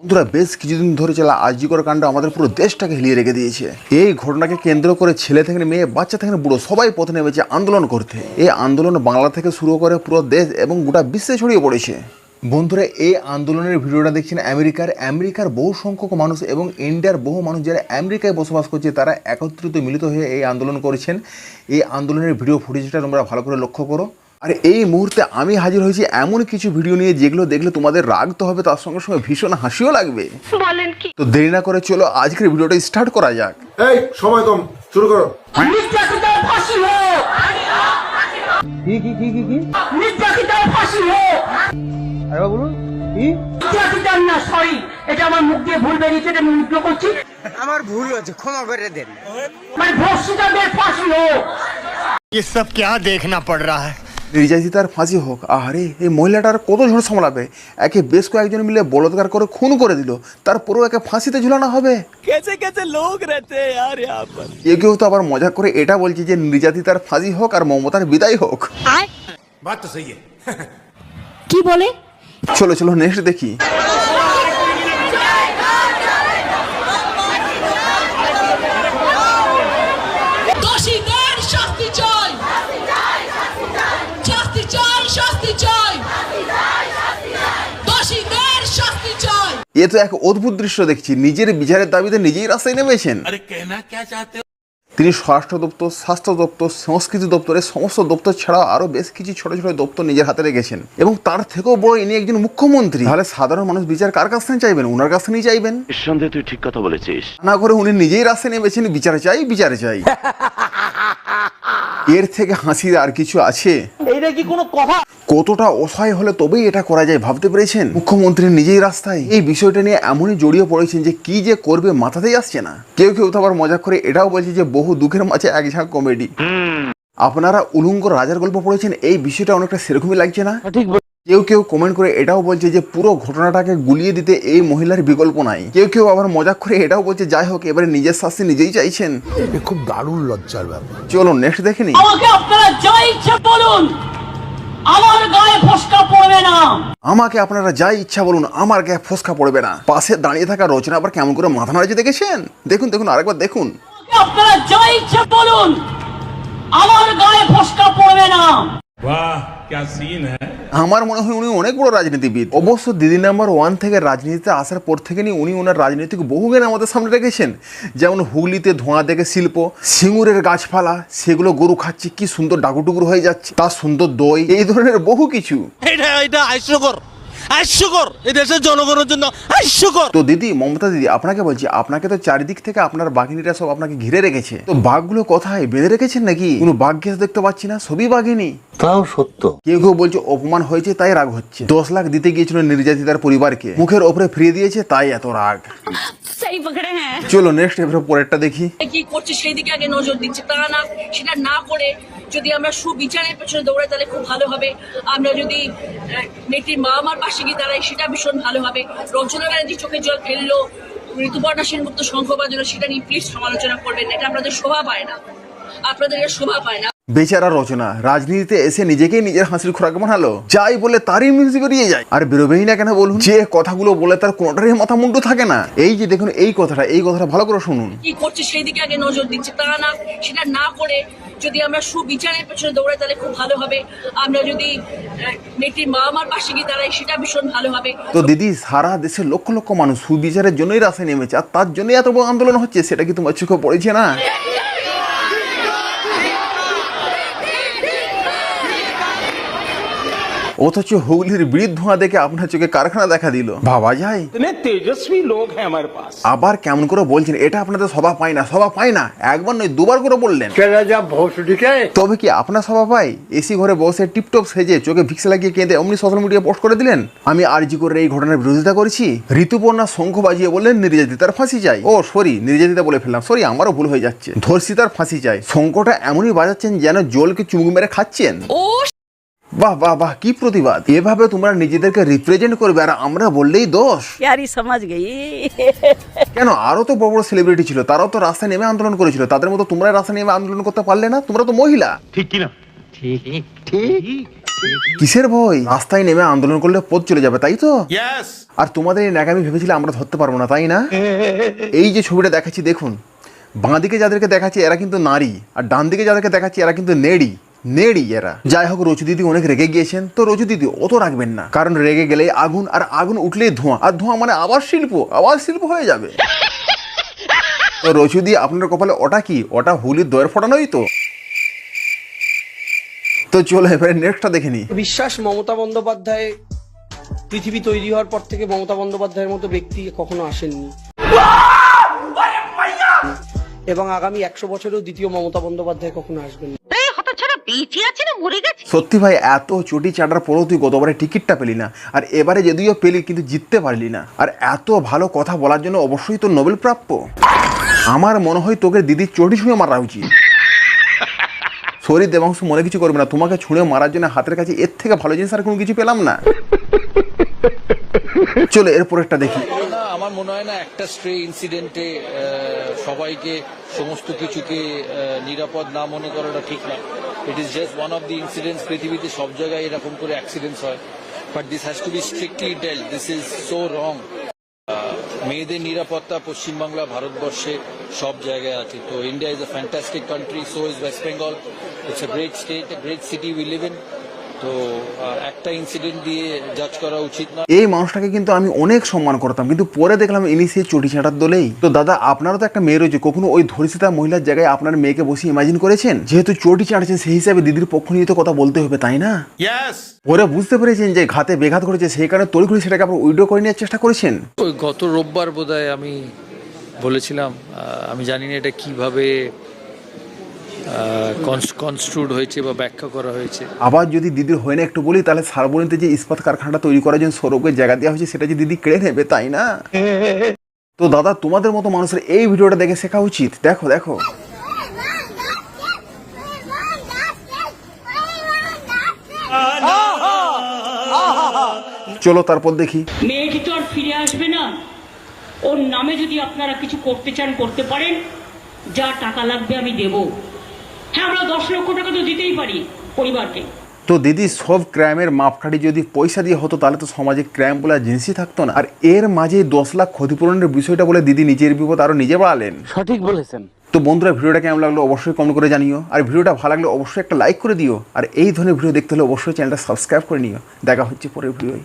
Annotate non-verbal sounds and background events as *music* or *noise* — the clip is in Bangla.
বন্ধুরা, বেশ কিছুদিন ধরে চলা আজিকর কাণ্ড আমাদের পুরো দেশটাকে হিলিয়ে রেখে দিয়েছে। এই ঘটনাকে কেন্দ্র করে ছেলে থেকে মেয়ে, বাচ্চা থেকে বুড়ো সবাই পথে নেমেছে আন্দোলন করতে। এই আন্দোলন বাংলা থেকে শুরু করে পুরো দেশ এবং গোটা বিশ্বে ছড়িয়ে পড়েছে। বন্ধুরা, এই আন্দোলনের ভিডিওটা দেখছেন আমেরিকার। আমেরিকার বহু সংখ্যক মানুষ এবং ইন্ডিয়ার বহু মানুষ যারা আমেরিকায় বসবাস করছে, তারা একত্রিত মিলিত হয়ে এই আন্দোলন করেছেন। এই আন্দোলনের ভিডিও ফুটেজটা তোমরা ভালো করে লক্ষ্য করো। আর এই মুহূর্তে আমি হাজির হয়েছি এমন কিছু ভিডিও নিয়ে যেগুলো দেখলে তোমাদের রাগ তো হবে তার সঙ্গে সঙ্গে ভীষণ হাসিও লাগবে বলেন কি তো দেরি না করে চলো আজকের ভিডিওটা স্টার্ট করা যাক এই সময় কম শুরু করো নির্যাতিতার ফাঁসি হোক নির্যাতিতার ফাঁসি হোক নির্যাতিতার না সরি এটা আমার মুখ দিয়ে ভুল বেরিয়েছে এটা আমি উল্টো করছি আমার ভুল হয়েছে ক্ষমা করে দেন মানে ধর্ষিতাদের ফাঁসি হোক ये सब क्या देखना पड़ रहा है নির্যাতিতার ফাঁসি হোক। আহারে এই মহিলাটার কত ঝড় সামলাবে? একে বেশ কয়েকজন মিলে বলৎকার করে খুন করে দিল। তারপরও একে ফাঁসিতে ঝুলানো হবে। কেউ কেউ তো আবার মজা করে এটা বলছে যে নির্যাতিতার ফাঁসি হোক আর মমতার বিদায় হোক। কি বলে? চলো চলো নেক্সট দেখি। এ তো এক অদ্ভুত দৃশ্য দেখছি নিজের বিচারের দাবিতে নিজেই রাস্তায় নেমেছেন তিনি স্বরাষ্ট্র দপ্তর স্বাস্থ্য দপ্তর সংস্কৃতি দপ্তরের সমস্ত দপ্তর ছাড়াও আরও বেশ কিছু ছোট ছোট দপ্তর নিজের হাতে রেখেছেন এবং তার থেকেও বড় ইনি একজন মুখ্যমন্ত্রী। তাহলে সাধারণ মানুষ বিচার কার কাছ থেকে চাইবেন? ওনার কাছ থেকেই চাইবেন? নিঃসন্দেহে তুই ঠিক কথা বলেছিস। না করে উনি নিজেই রাস্তায় নেমেছেন বিচার চাই বিচার চাই। *laughs* এর থেকে হাসির আর কিছু আছে? এইটা কি কোনো কথা? কতটা অসহায় হলে তবেই এটা করা যায় ভাবতে পেরেছেন? মুখ্যমন্ত্রী নিজেই রাস্তায়। এই বিষয়টা নিয়ে এমনই জড়িয়ে পড়েছেন যে কি যে করবে মাথাতেই আসছে না। কেউ কেউ তো আবার মজা করে এটাও বলছে যে বহু দুঃখের মাঝে এক ঝাঁক কমেডি। আপনারা উলুঙ্গ রাজার গল্প পড়েছেন এই বিষয়টা অনেকটা সেরকমই লাগছে না? কেউ কেউ কমেন্ট করে এটাও বলছে যে পুরো ঘটনাটাকে গুলিয়ে দিতে এই মহিলার বিকল্প নাই। কেউ কেউ আবার মজা করে এটাও বলছে যাই হোক এবারে নিজের শাস্তি নিজেই চাইছেন। খুব দারুণ লজ্জার ব্যাপার। চলো নেক্সট দেখে নি আমাকে আপনারা বলুন। আমার গায়ে ফসকা পড়বে না। আমাকে আপনারা যাই ইচ্ছা বলুন আমার গায়ে ফসকা পড়বে না। পাশে দাঁড়িয়ে থাকা রচনা আবার কেমন করে মাথা নাড়াচ্ছে দেখেছেন? দেখুন দেখুন আরেকবার দেখুন। আপনারা যা ইচ্ছা বলুন আমার গায়ে ফসকা পড়বে না। আমার মনে হয় উনি অনেক বড় রাজনীতিবিদ। অবশ্য দিদি নাম্বার ওয়ান থেকে রাজনীতিতে আসার পর থেকে নিয়ে উনি ওনার রাজনৈতিক বহু জ্ঞান আমাদের সামনে রেখেছেন। যেমন হুগলিতে ধোঁয়া দেখে শিল্প সিঙ্গুরের গাছপালা সেগুলো গরু খাচ্ছে কি সুন্দর ডাকুটুকুর হয়ে যাচ্ছে তার সুন্দর দই এই ধরনের বহু কিছু। এটা এটা হাস্যকর হাস্যকর এই দেশের জনগণের জন্য হাস্যকর। তো দিদি মমতা দিদি আপনাকে বলছি আপনাকে তো চারিদিক থেকে আপনার বাঘিনীরা সব আপনাকে ঘিরে রেখেছে। তো বাঘগুলো কোথায় বেঁধে রেখেছেন নাকি? কোনো বাঘকে তো দেখতে পাচ্ছি না সবই বাঘিনী। তাও সত্য। কেউ কেউ বলছে অপমান হয়েছে তাই রাগ হচ্ছে। দশ লাখ দিতে গিয়েছিল নির্যাতিতার পরিবারকে। মুখের ওপরে ফিরিয়ে দিয়েছে তাই এত রাগ। হ্যাঁ। চলো নেক্সট এবারে পরেরটা দেখি। কি করছে সেই দিকে আগে নজর দিচ্ছে। তা না সেটা না করে যদি আমরা সুবিচারের পেছনে দৌড়াই তাহলে খুব ভালো হবে। আমরা যদি মেয়েটির মা আমার পাশে গিয়ে দাঁড়াই সেটা ভীষণ ভালো হবে। রচনা ব্যানার্জি চোখে জল ফেলল ঋতুপর্ণা সেনগুপ্ত শঙ্খ বাজলো সেটা নিয়ে প্লিজ সমালোচনা করবেন না। এটা আপনাদের শোভা পায় না। আপনাদের শোভা পায় না। বেচারা রচনা। রাজনীতিতে এসে নিজেকেই নিজের হাসির খোরাক বানালো। যাই বলে তারই মিউজিক বেরিয়ে যায়। আর বেরোবেই না কেন বলুন? যে কথাগুলো বলে তার কোনোটারই মাথা মুন্ডু থাকে না। এই যে দেখুন এই কথাটা এই কথাটা ভালো করে শুনুন। কি করছে সেই দিকে আগে নজর দিচ্ছে তা না। সেটা না করে যদি আমরা সুবিচারের পেছনে দৌড়াই তাহলে খুব ভালো হবে। আমরা যদি মেয়েটির মা আমার পাশে গিয়ে দাঁড়াই সেটা ভীষণ ভালো হবে। তো দিদি সারা দেশের লক্ষ লক্ষ মানুষ সুবিচারের জন্যই রাস্তায় নেমেছে আর তার জন্যই এত বড় আন্দোলন হচ্ছে সেটা কি তোমার চোখে পড়েছে না? অথচ হুগলির বিড়ির ধোঁয়া দেখে আপনার চোখে কারখানা দেখা দিল। ভাবা যায় তেজস্বী লোক হ্যাঁ আমার পাশ আবার কেমন করে বলছেন এটা আপনাদের সভা পায় না সভা পায় না। একবার নয় দুবার করে বললেন। তবে কি আপনার সভা পাই এসি ঘরে বসে টিপটপ সেজে চোখে ভিক্সে লাগিয়ে কেঁদে অমনি সোশ্যাল মিডিয়া পোস্ট করে দিলেন? আমি আরজি করে এই ঘটনার বিরোধিতা করেছি। ঋতুপর্ণা শঙ্খ বাজিয়ে বললেন নির্যাতিতার ফাঁসি চাই। ও সরি নির্যাতিতা বলে ফেললাম। সরি আমারও ভুল হয়ে যাচ্ছে। ধর্ষিতার ফাঁসি চাই। শঙ্খটা এমনই বাজাচ্ছেন যেন জলকে চুমুক মেরে খাচ্ছেন। ও বাহ বাহ বাহ কি প্রতিবাদ। এভাবে তোমরা নিজেদেরকে রিপ্রেজেন্ট করবে আর আমরা বললেই দোষ। প্যারি সমাজ গই কেন? আরও তো বড় বড় সেলিব্রিটি ছিল তারাও তো রাস্তায় নেমে আন্দোলন করেছিল। তাদের মতো তোমরা রাস্তায় নেমে আন্দোলন করতে পারলে না? তোমরা তো মহিলা। ঠিক কি না কিসের ভয়? রাস্তায় নেমে আন্দোলন করলে পথ চলে যাবে তাই তো? আর তোমাদের এই ন্যাকামি ভেবেছিলে আমরা ধরতে পারব না তাই না? এই যে ছবিটা দেখাচ্ছি দেখুন। বাঁ দিকে যাদেরকে দেখাচ্ছি এরা কিন্তু নারী। আর ডান দিকে যাদেরকে দেখাচ্ছি এরা কিন্তু নেড়ি। নেড়ি এরা। যাই হোক রচু দিদি অনেক রেগে গিয়েছেন তো রচু দিদি অত রাখবেন না। কারণ রেগে গেলেই আগুন আর আগুন উঠলেই ধোঁয়া। আর ধোঁয়া মানে আবার শিল্প আবার শিল্প হয়ে যাবে। তো রচু দি আপনার কপালে ওটা কি? ওটা হুলির দয়ের ফোটানোই তো? তো চলো এবারে নেক্সটটা দেখে নি বিশ্বাস মমতা বন্দ্যোপাধ্যায় পৃথিবী তৈরি হওয়ার পর থেকে মমতা বন্দ্যোপাধ্যায়ের মতো ব্যক্তি কখনো আসেননি। এবং আগামী একশো বছরেও দ্বিতীয় মমতা বন্দ্যোপাধ্যায় কখনো আসবেন না। সত্যি ভাই এত চটি চাটার পরেও তুই গতবারে টিকিটটা পেলি না। আর এবারে যদিও পেলি কিন্তু জিততে পারলি না। আর এত ভালো কথা বলার জন্য অবশ্যই তো নোবেল প্রাপ্য। আমার মনে হয় তোকে দিদির চটি ছুঁয়ে মারা উচিত। সরি দেবাংশু মনে কিছু করবে না। তোমাকে ছুঁড়ে মারার জন্য হাতের কাছে এর থেকে ভালো জিনিস আর কোনো কিছু পেলাম না। চলো এরপরেরটা দেখি। না আমার মনে হয় না একটা স্ট্রে ইনসিডেন্টে সবাইকে সমস্ত কিছুকে নিরাপদ না মনে করাটা ঠিক না। It is just one of the incidents পৃথিবীতে সব জায়গায় এরকম করে অ্যাক্সিডেন্টস হয়। But this has to be strictly dealt this is so wrong মেয়েদের নিরাপত্তা পশ্চিমবাংলা ভারতবর্ষে সব জায়গায় আছে। তো India is a fantastic country so is West Bengal it's a great state great city we live in তো একটা ইনসিডেন্ট দিয়ে জাজ করা উচিত না। এই মানুষটাকে কিন্তু আমি অনেক সম্মান করতাম কিন্তু পরে দেখলাম ইনি সেই চটি ছাটার দলেই। তো দাদা আপনারও তো একটা মেয়ে রয়েছে কখনো ওই ধর্ষিতা মহিলার জায়গায় আপনার মেয়েকে বসে ইমাজিন করেছেন? যেহেতু চটি চাটছেন সেই হিসাবে দিদির পক্ষ নিয়ে তো কথা বলতে হবে তাই না? यस পরে বুঝতে পেরেছেন যে ঘাতে বেঘাত করেছে সেই কারণে তড়ি করে সেটাকে আপনার উইডো করে নেওয়ার চেষ্টা করেছেন। ওই গত রোববার বোধহয় আমি বলেছিলাম আমি জানি না এটা কীভাবে কনস্ট্রুড হয়েছে বা ব্যাখ্যা করা হয়েছে। আবার যদি দিদির হয় না একটু বলি তাহলে সারবনীতে যে ইস্পাত কারখানাটা তৈরি করার জন্য সৌরভের জায়গা দেওয়া হয়েছে সেটা যে দিদি কেড়ে নেবে তাই না? তো দাদা তোমাদের মতো মানুষের এই ভিডিওটা দেখে শেখা উচিত। দেখো দেখো। চলো তারপর দেখি। মেয়েটি তো আর ফিরে আসবে না। ওর নামে যদি আপনারা কিছু করতে চান করতে পারেন। যা টাকা লাগবে আমি দেব। হ্যাঁ আমরা দশ লক্ষ টাকা তো দিতেই পারি পরিবারকে। তো দিদি সব ক্রাইমের মাপকাঠি যদি পয়সা দিয়ে হতো তাহলে তো সমাজে ক্রাইম বলে জিনিসই থাকতো না। আর এর মাঝে দশ লাখ ক্ষতিপূরণের বিষয়টা বলে দিদি নিজের বিপদ আরও নিজে বাড়ালেন। সঠিক বলেছেন। তো বন্ধুরা ভিডিওটা কেমন লাগল অবশ্যই কমেন্ট করে জানিও। আর ভিডিওটা ভালো লাগলে অবশ্যই একটা লাইক করে দিও। আর এই ধরনের ভিডিও দেখতে হলে অবশ্যই চ্যানেলটা সাবস্ক্রাইব করে নিও। দেখা হচ্ছে পরের ভিডিওয়